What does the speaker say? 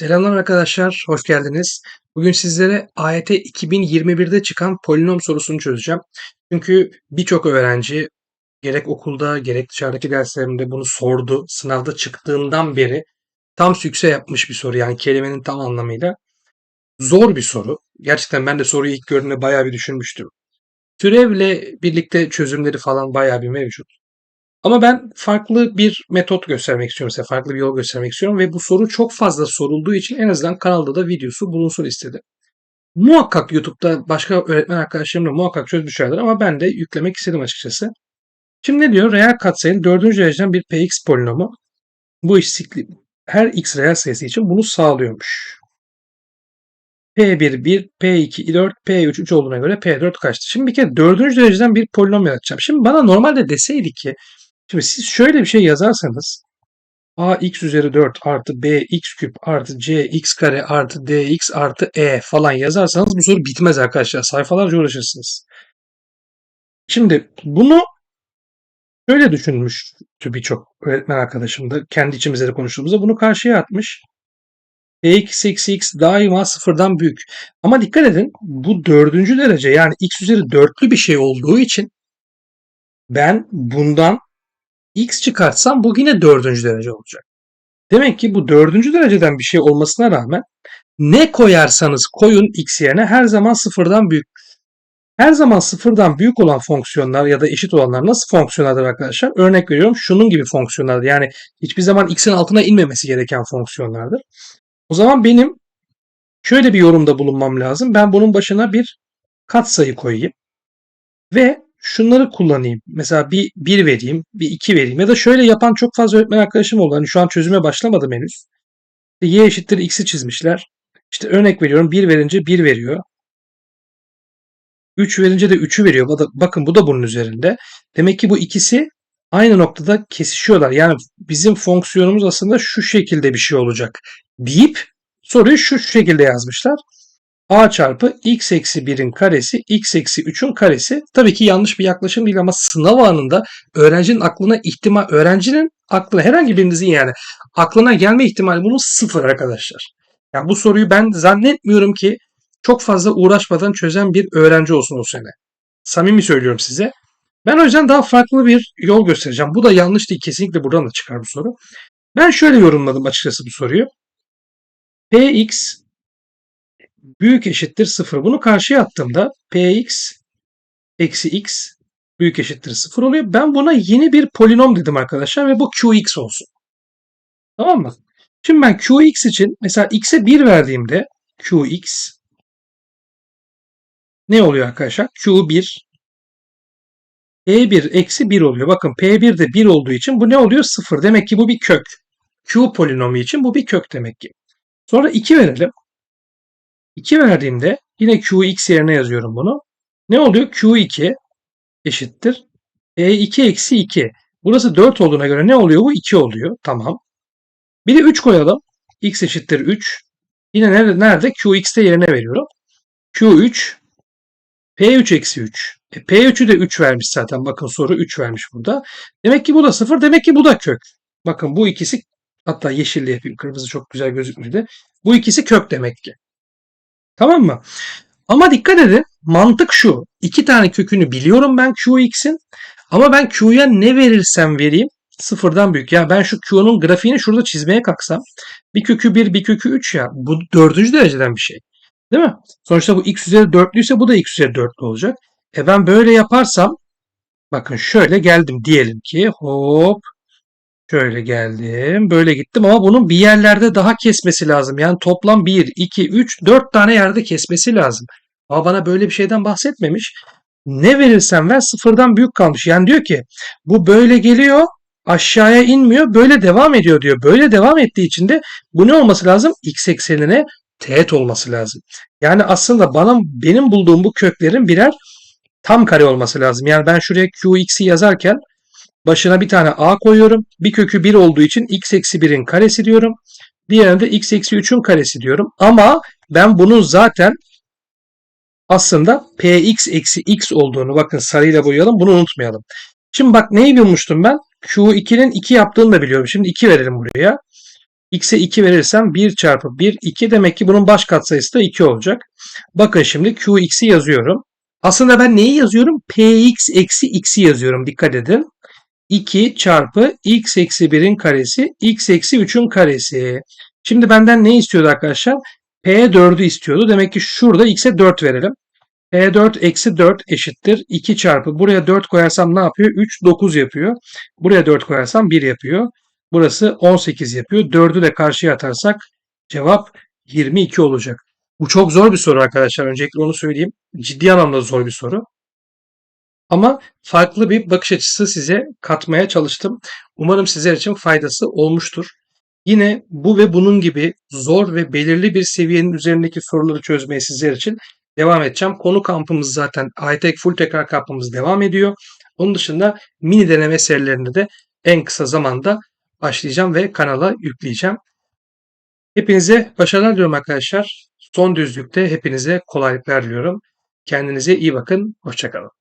Selamlar arkadaşlar, hoş geldiniz. Bugün sizlere AYT 2021'de çıkan polinom sorusunu çözeceğim. Çünkü birçok öğrenci gerek okulda gerek dışarıdaki derslerimde bunu sordu. Sınavda çıktığından beri tam sükse yapmış bir soru yani kelimenin tam anlamıyla. Zor bir soru. Gerçekten ben de soruyu ilk gördüğümde bayağı bir düşünmüştüm. Türevle birlikte çözümleri falan bayağı bir mevcut. Ama ben farklı bir metot göstermek istiyorum size. Farklı bir yol göstermek istiyorum ve bu soru çok fazla sorulduğu için en azından kanalda da videosu bulunsun istedim. Muhakkak YouTube'da başka öğretmen arkadaşlarım da muhakkak çözmüşlerdir ama ben de yüklemek istedim açıkçası. Şimdi ne diyor? Reel katsayının dördüncü dereceden bir px polinomu bu eşitlik her x reel sayısı için bunu sağlıyormuş. P1 1, P2 4, P3 3 olduğuna göre P4 kaçtı? Şimdi bir kere dördüncü dereceden bir polinom yaratacağım. Şimdi bana normalde deseydi ki Şimdi siz şöyle bir şey yazarsanız ax üzeri 4 artı bx küp artı cx kare artı dx artı e falan yazarsanız bu soru bitmez arkadaşlar. Sayfalarca uğraşırsınız. Şimdi bunu şöyle düşünmüştü birçok öğretmen arkadaşım da kendi içimizde de konuştuğumuzda bunu karşıya atmış. Px eksi x daima sıfırdan büyük. Ama dikkat edin bu dördüncü derece yani x üzeri dörtlü bir şey olduğu için ben bundan x çıkartsam bu yine dördüncü derece olacak. Demek ki bu dördüncü dereceden bir şey olmasına rağmen ne koyarsanız koyun x yerine her zaman sıfırdan büyük. Her zaman sıfırdan büyük olan fonksiyonlar ya da eşit olanlar nasıl fonksiyonlardır arkadaşlar? Örnek veriyorum şunun gibi fonksiyonlardır. Yani hiçbir zaman x'in altına inmemesi gereken fonksiyonlardır. O zaman benim şöyle bir yorumda bulunmam lazım. Ben bunun başına bir katsayı koyayım. Ve şunları kullanayım. Mesela bir 1 vereyim, bir 2 vereyim. Ya da şöyle yapan çok fazla öğretmen arkadaşım oldu. Hani şu an çözüme başlamadım henüz. Y eşittir x'i çizmişler. İşte örnek veriyorum 1 verince 1 veriyor. 3 verince de 3'ü veriyor. Bakın bu da bunun üzerinde. Demek ki bu ikisi aynı noktada kesişiyorlar. Yani bizim fonksiyonumuz aslında şu şekilde bir şey olacak deyip soruyu şu şekilde yazmışlar a çarpı x eksi 1'in karesi x eksi 3'ün karesi. Tabii ki yanlış bir yaklaşım değil ama sınav anında öğrencinin aklına ihtimal, öğrencinin aklına herhangi birinizin yani aklına gelme ihtimali bunun sıfır arkadaşlar. Yani bu soruyu ben zannetmiyorum ki çok fazla uğraşmadan çözen bir öğrenci olsun o sene. Samimi söylüyorum size. Ben o yüzden daha farklı bir yol göstereceğim. Bu da yanlış değil. Kesinlikle buradan da çıkar bu soru. Ben şöyle yorumladım açıkçası bu soruyu. Px büyük eşittir 0. Bunu karşıya attığımda px eksi x büyük eşittir 0 oluyor. Ben buna yeni bir polinom dedim arkadaşlar ve bu qx olsun. Tamam mı? Şimdi ben qx için mesela x'e 1 verdiğimde qx ne oluyor arkadaşlar? q1 p1 eksi 1 oluyor. Bakın p1 de 1 olduğu için bu ne oluyor? 0. Demek ki bu bir kök. q polinomu için bu bir kök demek ki. Sonra 2 verelim. 2 verdiğimde yine Qx yerine yazıyorum bunu. Ne oluyor? Q2 eşittir. E2 eksi 2. Burası 4 olduğuna göre ne oluyor? Bu 2 oluyor. Tamam. Bir de 3 koyalım. X eşittir 3. Yine nerede? nerede? Qx'te yerine veriyorum. Q3 P3 eksi 3. E, P3'ü de 3 vermiş zaten. Bakın soru 3 vermiş burada. Demek ki bu da 0. Demek ki bu da kök. Bakın bu ikisi hatta yeşilli yapayım. Kırmızı çok güzel gözükmedi. Bu ikisi kök demek ki. Tamam mı? Ama dikkat edin mantık şu. İki tane kökünü biliyorum ben Qx'in ama ben Q'ya ne verirsem vereyim sıfırdan büyük. Ya ben şu Q'nun grafiğini şurada çizmeye kalksam bir kökü 1 bir kökü 3 ya bu dördüncü dereceden bir şey. Değil mi? Sonuçta bu x üzeri 4'lüyse bu da x üzeri 4'lü olacak. E ben böyle yaparsam bakın şöyle geldim diyelim ki hop Şöyle geldim. Böyle gittim ama bunun bir yerlerde daha kesmesi lazım. Yani toplam 1, 2, 3, 4 tane yerde kesmesi lazım. Ama bana böyle bir şeyden bahsetmemiş. Ne verirsen ver sıfırdan büyük kalmış. Yani diyor ki bu böyle geliyor aşağıya inmiyor böyle devam ediyor diyor. Böyle devam ettiği için de bu ne olması lazım? X eksenine teğet olması lazım. Yani aslında bana benim bulduğum bu köklerin birer tam kare olması lazım. Yani ben şuraya Qx'i yazarken Başına bir tane a koyuyorum. Bir kökü 1 olduğu için x eksi 1'in karesi diyorum. Diğerine de x eksi 3'ün karesi diyorum. Ama ben bunun zaten aslında px eksi x olduğunu bakın sarıyla boyayalım bunu unutmayalım. Şimdi bak neyi bulmuştum ben? Q2'nin 2 yaptığını da biliyorum. Şimdi 2 verelim buraya. x'e 2 verirsem 1 çarpı 1 2 demek ki bunun baş katsayısı da 2 olacak. Bakın şimdi qx'i yazıyorum. Aslında ben neyi yazıyorum? px eksi x'i yazıyorum dikkat edin. 2 çarpı x eksi 1'in karesi x eksi 3'ün karesi. Şimdi benden ne istiyordu arkadaşlar? P4'ü istiyordu. Demek ki şurada x'e 4 verelim. P4 eksi 4 eşittir. 2 çarpı buraya 4 koyarsam ne yapıyor? 3 9 yapıyor. Buraya 4 koyarsam 1 yapıyor. Burası 18 yapıyor. 4'ü de karşıya atarsak cevap 22 olacak. Bu çok zor bir soru arkadaşlar. Öncelikle onu söyleyeyim. Ciddi anlamda zor bir soru. Ama farklı bir bakış açısı size katmaya çalıştım. Umarım sizler için faydası olmuştur. Yine bu ve bunun gibi zor ve belirli bir seviyenin üzerindeki soruları çözmeye sizler için devam edeceğim. Konu kampımız zaten iTech Full Tekrar kampımız devam ediyor. Onun dışında mini deneme serilerini de en kısa zamanda başlayacağım ve kanala yükleyeceğim. Hepinize başarılar diliyorum arkadaşlar. Son düzlükte hepinize kolaylıklar diliyorum. Kendinize iyi bakın. Hoşçakalın.